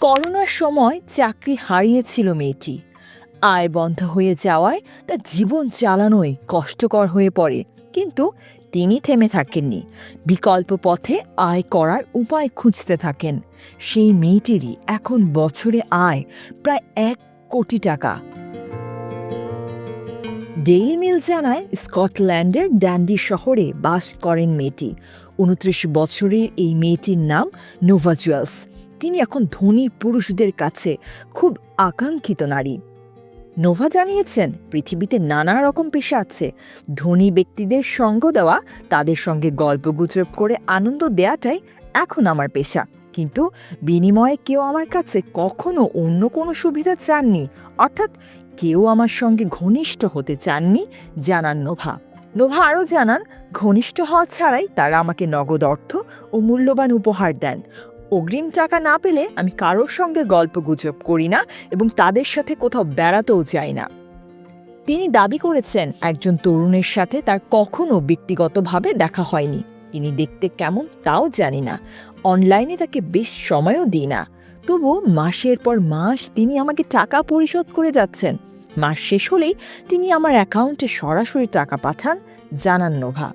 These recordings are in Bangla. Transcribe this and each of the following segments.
করোনার সময় চাকরি হারিয়েছিল মেয়েটি। আয় বন্ধ হয়ে যাওয়ায় তার জীবন চালানোই কষ্টকর হয়ে পড়ে, কিন্তু তিনি থেমে থাকেননি। বিকল্প পথে আয় করার উপায় খুঁজতে থাকেন। সেই মেয়েটিরই এখন বছরে আয় প্রায় এক কোটি টাকা। ডেইলি মিল জানায় স্কটল্যান্ডের ড্যান্ডি শহরে বাস করেন মেয়েটি। উনত্রিশ বছরের এই মেয়েটির নাম নোভা জুয়েলস। তিনি এখন ধনী পুরুষদের কাছে খুব আকাঙ্ক্ষিত নারী। নোভা জানিয়েছেন, পৃথিবীতে নানা রকম পেশা আছে। ধনী ব্যক্তিদের সঙ্গ দেওয়া, তাদের সঙ্গে গল্পগুজব করে আনন্দ দেয়াটাই এখন আমার পেশা। কিন্তু বিনিময়ে কেউ আমার কাছে কখনো অন্য কোনো সুবিধা চাননি। অর্থাৎ কেউ আমার সঙ্গে ঘনিষ্ঠ হতে চাননি, জানান নোভা। নোভা আরও জানান, ঘনিষ্ঠ হওয়া ছাড়াই তারা আমাকে নগদ অর্থ ও মূল্যবান উপহার দেন। অগ্রিম টাকা না পেলে আমি কারোর সঙ্গে গল্প গুজব করি না এবং তাদের সাথে কোথাও বেড়াতেও যাই না। তিনি দাবি করেছেন, একজন তরুণের সাথে তার কখনো ব্যক্তিগতভাবে দেখা হয়নি। তিনি দেখতে কেমন তাও জানি না। অনলাইনে তাকে বেশ সময়ও দিই না। তবু মাসের পর মাস তিনি আমাকে টাকা পরিশোধ করে যাচ্ছেন। মাস শেষ হলেই তিনি আমার অ্যাকাউন্টে সরাসরি টাকা পাঠান জানান Nova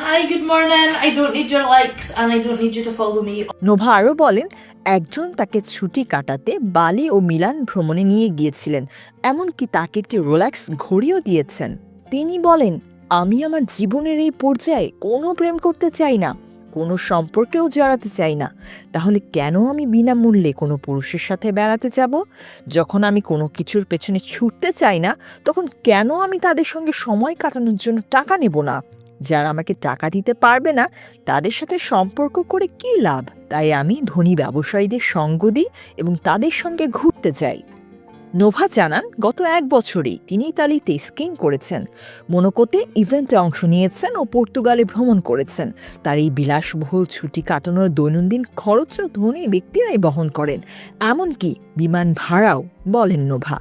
Hi, good morning. I don't need your likes and I don't need you to follow me. Nova আরও বলেন একজন তাকে ছুটি কাটাতে বালি ও মিলান ভ্রমণে নিয়ে গিয়েছিলেন এমনকি তাকে একটি রোল্যাক্স ঘড়িও দিয়েছেন তিনি বলেন আমি আমার জীবনের এই পর্যায়ে কোনো প্রেম করতে চাই না কোনো সম্পর্কেও জড়াতে চাই না। তাহলে কেন আমি বিনামূল্যে কোনো পুরুষের সাথে বেড়াতে যাব? যখন আমি কোনো কিছুর পেছনে ছুটতে চাই না, তখন কেন আমি তাদের সঙ্গে সময় কাটানোর জন্য টাকা নেব না? যারা আমাকে টাকা দিতে পারবে না, তাদের সাথে সম্পর্ক করে কী লাভ? তাই আমি ধনী ব্যবসায়ীদের সঙ্গ দিই এবং তাদের সঙ্গে ঘুরতে যাই নোভা জানান, গত এক বছরেই তিনি ইতালিতে স্কিং করেছেন। মোনোকোতে ইভেন্টে অংশ নিয়েছেন ও পর্তুগালে ভ্রমণ করেছেন। তার এই বিলাসবহুল ছুটি কাটানোর দৈনন্দিন খরচও ধনী ব্যক্তিরাই বহন করেন। এমনকি বিমান ভাড়াও বলেন নোভা।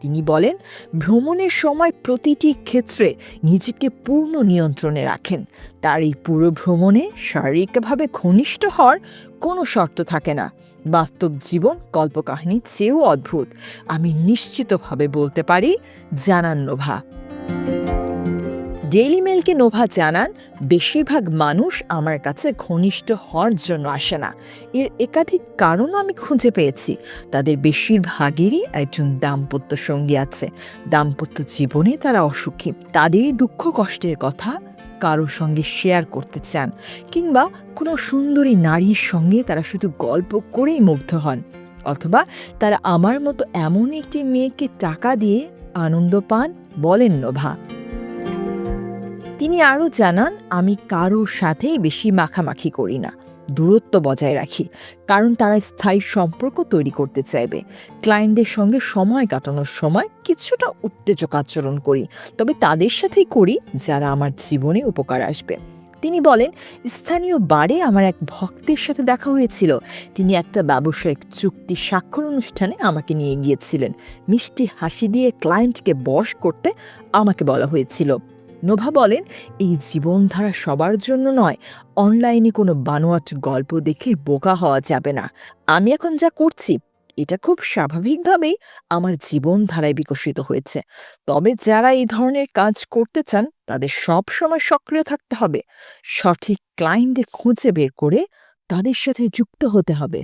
তিনি বলেন, ভ্রমণের সময় প্রতিটি ক্ষেত্রে নিজেকে পূর্ণ নিয়ন্ত্রণে রাখেন। তার এই পুরো ভ্রমণে শারীরিকভাবে ঘনিষ্ঠ হওয়ার কোনো শর্ত থাকে না। বাস্তব জীবন কল্পকাহিনীর চেয়েও অদ্ভুত। আমি নিশ্চিতভাবে বলতে পারি, জানান নোভা ডেইলি মেলকে নোভা জানান, বেশিরভাগ মানুষ আমার কাছে ঘনিষ্ঠ হওয়ার জন্য আসে না। এর একাধিক কারণও আমি খুঁজে পেয়েছি। তাদের বেশিরভাগেরই একজন দাম্পত্য সঙ্গী আছে। দাম্পত্য জীবনে তারা অসুখী। তাদেরই দুঃখ কষ্টের কথা কারোর সঙ্গে শেয়ার করতে চান কিংবা কোনো সুন্দরী নারীর সঙ্গে তারা শুধু গল্প করেই মুগ্ধ হন। অথবা তারা আমার মতো এমন একটি মেয়েকে টাকা দিয়ে আনন্দ পান বলেন নোভা। তিনি আরও জানান, আমি কারোর সাথেই বেশি মাখামাখি করি না। দূরত্ব বজায় রাখি, কারণ তারা স্থায়ী সম্পর্ক তৈরি করতে চাইবে। ক্লায়েন্টদের সঙ্গে সময় কাটানোর সময় কিছুটা উত্তেজক আচরণ করি, তবে তাদের সাথেই করি যারা আমার জীবনে উপকার আসবে। তিনি বলেন, স্থানীয় বারে আমার এক ভক্তের সাথে দেখা হয়েছিল। তিনি একটা ব্যবসায়িক চুক্তি স্বাক্ষর অনুষ্ঠানে আমাকে নিয়ে গিয়েছিলেন। মিষ্টি হাসি দিয়ে ক্লায়েন্টকে বশ করতে আমাকে বলা হয়েছিল। নোভা বলেন, এই জীবনধারা সবার জন্য নয়। অনলাইনে কোনো বানোয়াট গল্প দেখে বোকা হওয়া যাবে না। আমি এখন যা করছি, এটা খুব স্বাভাবিকভাবেই আমার জীবনধারায় বিকশিত হয়েছে। তবে যারা এই ধরনের কাজ করতে চান, তাদের সব সময় সক্রিয় থাকতে হবে। সঠিক ক্লায়েন্টদের খুঁজে বের করে তাদের সাথে যুক্ত হতে হবে।